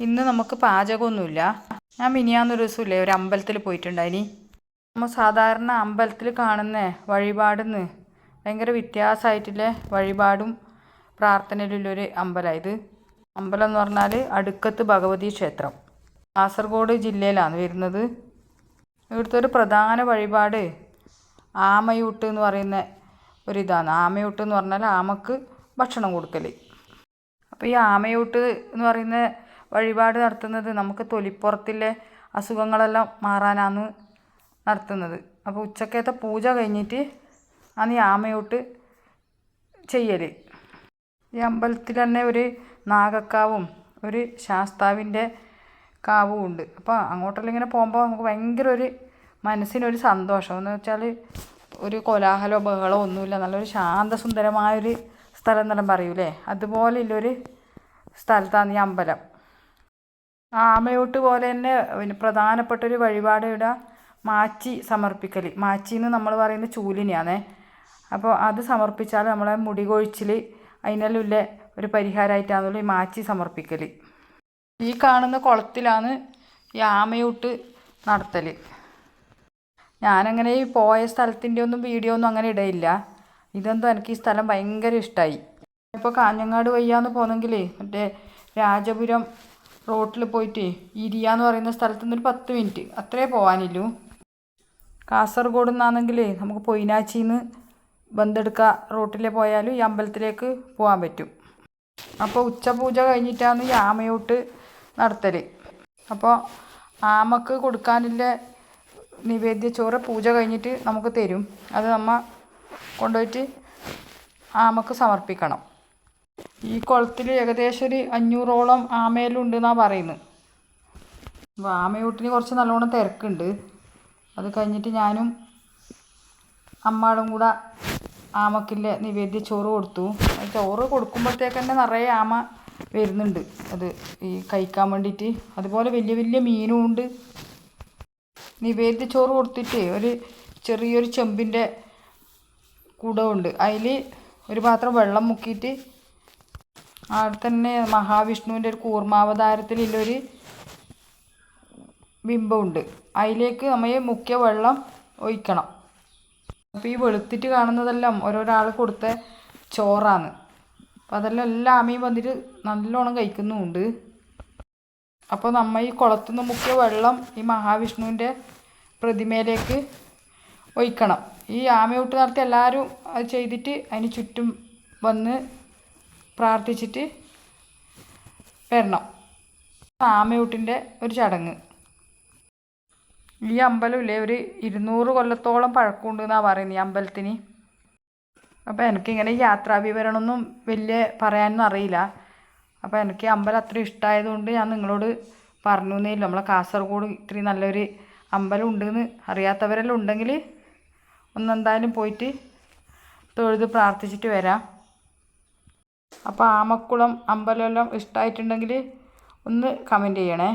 ഇന്ന് നമുക്ക് പാചകമൊന്നുമില്ല. ഞാൻ മിനിയാന്നൊരു ദിവസമില്ലേ ഒരു അമ്പലത്തിൽ പോയിട്ടുണ്ടായിനി നമ്മൾ സാധാരണ അമ്പലത്തിൽ കാണുന്ന വഴിപാടെന്ന് ഭയങ്കര വ്യത്യാസമായിട്ടുള്ള വഴിപാടും പ്രാർത്ഥനയിലുള്ളൊരു അമ്പലമായത് അമ്പലം എന്ന് പറഞ്ഞാൽ അടുക്കത്ത് ഭഗവതി ക്ഷേത്രം. കാസർഗോഡ് ജില്ലയിലാണ് വരുന്നത്. ഇവിടുത്തെ ഒരു പ്രധാന വഴിപാട് ആമയൂട്ട് എന്ന് പറയുന്ന ഒരിതാണ്. ആമയൂട്ട് എന്ന് പറഞ്ഞാൽ ആമക്ക് ഭക്ഷണം കൊടുക്കൽ അപ്പോൾ ഈ ആമയൂട്ട് എന്ന് പറയുന്ന വഴിപാട് നടത്തുന്നത് നമുക്ക് തൊലിപ്പുറത്തിലെ അസുഖങ്ങളെല്ലാം മാറാനാണ് നടത്തുന്നത്. അപ്പോൾ ഉച്ചക്കത്തെ പൂജ കഴിഞ്ഞിട്ട് ആണ് ഈ ആമയൂട്ട് ചെയ്യൽ ഈ അമ്പലത്തിൽ തന്നെ ഒരു നാഗക്കാവും ഒരു ശാസ്താവിന്റെ കാവും ഉണ്ട്. അപ്പോൾ അങ്ങോട്ടെല്ലാം ഇങ്ങനെ പോകുമ്പോൾ നമുക്ക് ഭയങ്കര ഒരു മനസ്സിനൊരു സന്തോഷം. എന്ന് വെച്ചാൽ ഒരു കോലാഹലോ ബഹളോ ഒന്നുമില്ല. നല്ലൊരു ശാന്തസുന്ദരമായൊരു സ്ഥലം എന്നെല്ലാം പറയൂലേ? അതുപോലെയുള്ളൊരു സ്ഥലത്താണ് ഈ അമ്പലം. ആമയൂട്ട് പോലെ തന്നെ പിന്നെ പ്രധാനപ്പെട്ട ഒരു വഴിപാട് ഇവിടെ മാച്ചി സമർപ്പിക്കൽ മാച്ചി എന്ന് നമ്മൾ പറയുന്ന ചൂലിനെയാണേ. അപ്പോൾ അത് സമർപ്പിച്ചാൽ നമ്മളെ മുടി കൊഴിച്ചിൽ അതിനെല്ലാം ഒരു പരിഹാരമായിട്ടാണല്ലോ ഈ മാച്ചി സമർപ്പിക്കൽ ഈ കാണുന്ന കുളത്തിലാണ് ഈ ആമയൂട്ട് നടത്തൽ ഞാനങ്ങനെ ഈ പോയ സ്ഥലത്തിന്റെ ഒന്നും വീഡിയോ ഒന്നും അങ്ങനെ ഇടയില്ല. ഇതെന്തോ എനിക്ക് ഈ സ്ഥലം ഭയങ്കര ഇഷ്ടമായി ഇപ്പോൾ കാഞ്ഞങ്ങാട് വയ്യാന്ന് പോകുന്നെങ്കിൽ മറ്റേ രാജപുരം റോട്ടിൽ പോയിട്ട് ഇരിയ എന്ന് പറയുന്ന സ്ഥലത്ത് നിന്ന് ഒരു പത്ത് മിനിറ്റ്. അത്രേ പോകാനില്ലൂ കാസർഗോഡ് നിന്നാണെങ്കിൽ നമുക്ക് പൊയിനാച്ചിന്ന് ബന്തെടുക്ക റോട്ടിൽ പോയാലും ഈ അമ്പലത്തിലേക്ക് പോകാൻ പറ്റും. അപ്പോൾ ഉച്ചപൂജ കഴിഞ്ഞിട്ടാണ് ഈ ആമയൂട്ട് നടത്തൽ അപ്പോൾ ആമക്ക് കൊടുക്കാനുള്ള നിവേദ്യ ചോറ് പൂജ കഴിഞ്ഞിട്ട് നമുക്ക് തരും. അത് നമ്മൾ കൊണ്ടുപോയിട്ട് ആമക്ക് സമർപ്പിക്കണം. ഈ കുളത്തിൽ ഏകദേശം ഒരു അഞ്ഞൂറോളം ആമയിലുണ്ട് എന്നാണ് പറയുന്നത്. അപ്പോൾ ആമയൂട്ടിന് കുറച്ച് നല്ലോണം തിരക്കുണ്ട്. അത് കഴിഞ്ഞിട്ട് ഞാനും അമ്മാളും കൂടെ ആമക്കില്ല നിവേദ്യ ചോറ് കൊടുത്തു. ചോറ് കൊടുക്കുമ്പോഴത്തേക്ക് തന്നെ നിറയെ ആമ വരുന്നുണ്ട്. അത് ഈ കഴിക്കാൻ വേണ്ടിയിട്ട്. അതുപോലെ വലിയ വലിയ മീനും ഉണ്ട്. നിവേദ്യ ചോറ് കൊടുത്തിട്ട് ഒരു ചെറിയൊരു ചെമ്പിന്റെ കുടമുണ്ട്. അതിൽ ഒരു പാത്രം വെള്ളം മുക്കിയിട്ട് അവിടെ തന്നെ മഹാവിഷ്ണുവിന്റെ ഒരു കൂർമാവതാരത്തിലുള്ളൊരു ബിംബമുണ്ട്. അതിലേക്ക് നമ്മൾ മുഖ്യ വെള്ളം ഒഴിക്കണം. അപ്പോൾ ഈ വെളുത്തിട്ട് കാണുന്നതെല്ലാം ഓരോരാൾ കൊടുത്ത ചോറാണ്. അപ്പം അതെല്ലാം എല്ലാ അമ്മയും വന്നിട്ട് നല്ലോണം കഴിക്കുന്നുമുണ്ട്. അപ്പോൾ നമ്മൾ ഈ കുളത്തുനിന്ന് മുക്കിയ വെള്ളം ഈ മഹാവിഷ്ണുവിന്റെ പ്രതിമയിലേക്ക് ഒഴിക്കണം. ഈ ആമയൂട്ട് നടത്തി എല്ലാവരും അത് ചെയ്തിട്ട് അതിന് ചുറ്റും വന്ന് പ്രാർത്ഥിച്ചിട്ട് വരണം. ആമയൂട്ടിന്റെ ഒരു ചടങ്ങ്. ഈ അമ്പലമില്ലേ ഒരു ഇരുന്നൂറ് കൊല്ലത്തോളം പഴക്കമുണ്ട് എന്നാണ് പറയുന്നത് ഈ അമ്പലത്തിന്. അപ്പോൾ എനിക്കിങ്ങനെ യാത്രാ വിവരണമൊന്നും വലിയ പറയാനൊന്നും അറിയില്ല. അപ്പോൾ എനിക്ക് അമ്പലം അത്ര ഇഷ്ടമായതുകൊണ്ട് ഞാൻ നിങ്ങളോട് പറഞ്ഞു എന്നേ ഇല്ല. നമ്മളെ കാസർഗോഡ് ഇത്രയും നല്ലൊരു അമ്പലം ഉണ്ടെന്ന് അറിയാത്തവരെല്ലാം ഉണ്ടെങ്കിൽ ഒന്നെന്തായാലും പോയിട്ട് തൊഴുത് പ്രാർത്ഥിച്ചിട്ട് വരാം. അപ്പോൾ ആമക്കുളം അമ്പലമെല്ലാം ഇഷ്ടമായിട്ടുണ്ടെങ്കിൽ ഒന്ന് കമന്റ് ചെയ്യണേ.